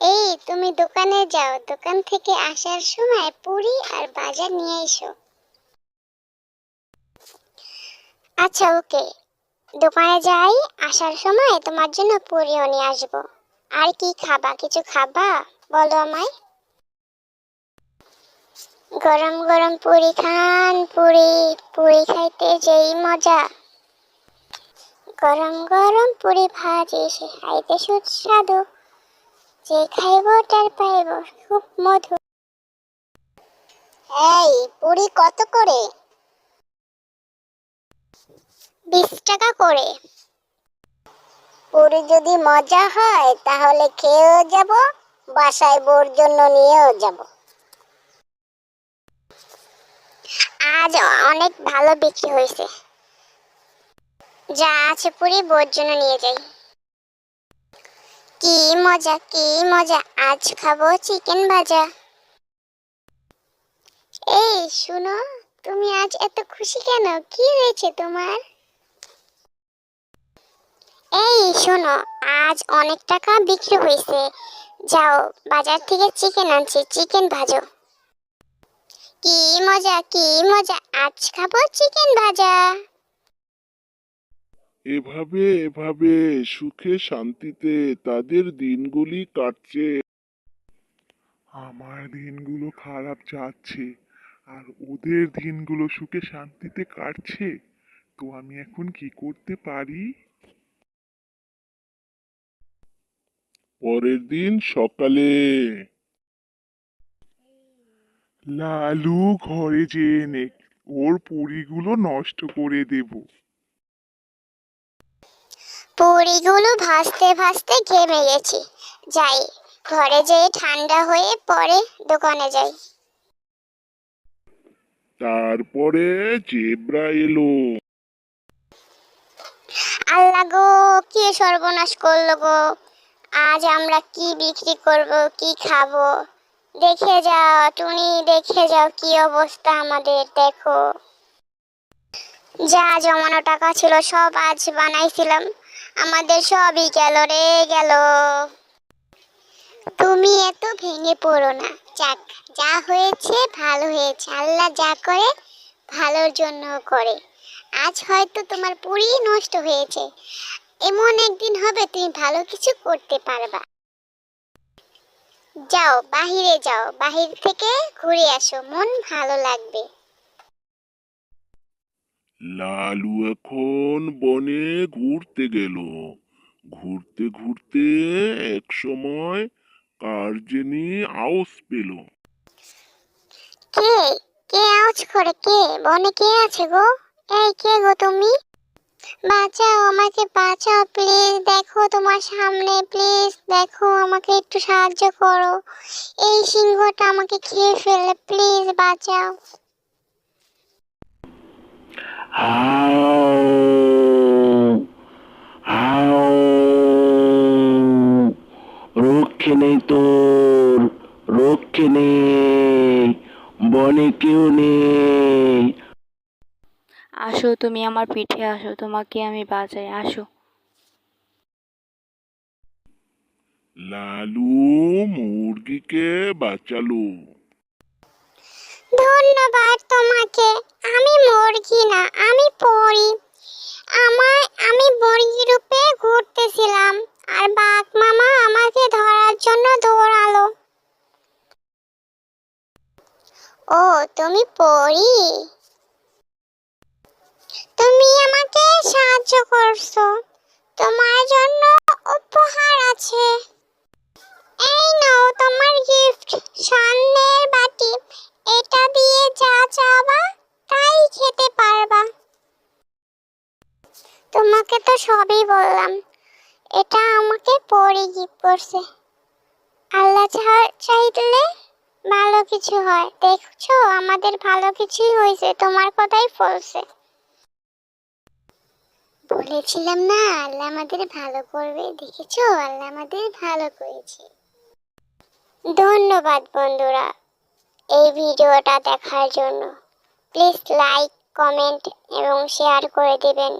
এই, তুমি দোকানে যাও। দোকান থেকে আসার সময় পুরি আর বাজার নিয়ে এসো। আচ্ছা ওকে। দোকানে যাই, আসার সময় তোমার জন্য পুরিও নিয়ে আসব। আর কি খাবা? কিছু খাবা? বলো আমায়। গরম গরম পুরি খান, পুরি। পুরি খাইতে যেই মজা। গরম গরম পুরি ভাজি, সে খাইতে সুস্বাদু। যে খাইব তার পাইব, খুব মধু এই, পুরি কত করে? বিশ টাকা করে। পুরি যদি মজা হয়, তাহলে খেয়েও যাব, বাসায় বোর জন্য নিয়েও যাব। আজ অনেক ভালো বিক্রি হয়েছে। যা আছে পুরি বোর জন্য নিয়ে যাই। কি মজা কি মজা। আজ খাব চিকেন ভাজা। এই, শুনো, তুমি আজ এত খুশি কেন? কি হয়েছে তোমার? এই, শোনো, আজ অনেক টাকা বিক্রি হয়েছে। যাও, বাজার থেকে চিকেন আনছি চিকেন ভাজো। কি মজা কি মজা। আজ খাব চিকেন ভাজা। এভাবে এভাবে সুখে শান্তিতে তাদের দিনগুলি কাটছে। আমার দিনগুলো খারাপ যাচ্ছে, আর ওদের দিনগুলো সুখে শান্তিতে কাটছে, তো আমি এখন কি করতে পারি? পরের দিন সকালে লালু ঘরে যেয়ে নে, ওর পুরিগুলো নষ্ট করে দেবো। পুরিগুলো ভাসতে ভাসতে ঘেমে গেছি। যাই ঘরে যেয়ে ঠান্ডা হয়ে পরে দোকানে যাই। তারপরে জেব্রা এলো। আল্লাহ গো কি সর্বনাশ করল গো? আজ আমরা কি বিক্রি করব কি খাব? দেখে যাও টুনি দেখে যাও কি অবস্থা আমাদের দেখো। যা জমানো টাকা ছিল সব আজ বানাইছিলাম। আমাদের সবই গেল রে, গেল। তুমি এত ভেঙে পড়ো না। যাক, যা হয়েছে, ভালো হয়েছে। আল্লাহ যা করে, ভালোর জন্য করে। আজ হয়তো তোমার পুরি নষ্ট হয়েছে। এমন একদিন হবে তুমি ভালো কিছু করতে পারবা। যাও, বাহিরে যাও। বাহির থেকে ঘুরে আসো। মন ভালো লাগবে। লালু এখন বনে ঘুরতে গেল। ঘুরতে ঘুরতে এক সময় কার আউস পেল। কে? কে আওয়াজ করে কে? বনে কে আছে গো? এই কে গো তুমি? বাঁচাও আমাকে, বাঁচাও প্লিজ দেখো তোমার সামনে প্লিজ দেখো আমাকে একটু সাহায্য করো। এই সিংহটা আমাকে খেয়ে ফেলে প্লিজ বাঁচাও। রক্ষে নেই তোর রক্ষে নেই বনে কেউ নেই। আসো তুমি আমার পিঠে আসো তোমাকে আমি বাঁচাই আসো। লালু মুরগিকে বাঁচালো। ধন্যবাদ তোমাকে আমি মুরগি না? আমি পরি আমার আমি মুরগি রূপে ঘুরতেছিলাম আর বাঘ মামা আমাকে ধরার জন্য দৌড়ালো। ও, তুমি পরি তুমি আমাকে সাহায্য করছ। তোমার জন্য উপহার আছে। এই নাও তোমার গিফট স্বর্ণের বাটি। এটা দিয়ে যা চাবা তোমাকে তো সবই বললাম। এটা আমাকে পরে গিফট করছে। আল্লাহ চাইলে ভালো কিছু হয়। দেখছ, আমাদের ভালো কিছুই হয়েছে। তোমার কথাই ফলছে বলেছিলাম না, আল্লাহ আমাদের ভালো করবে। দেখেছ, আল্লাহ আমাদের ভালো করেছে। ধন্যবাদ বন্ধুরা এই ভিডিওটা দেখার জন্য। প্লিজ লাইক, কমেন্ট এবং শেয়ার করে দেবেন।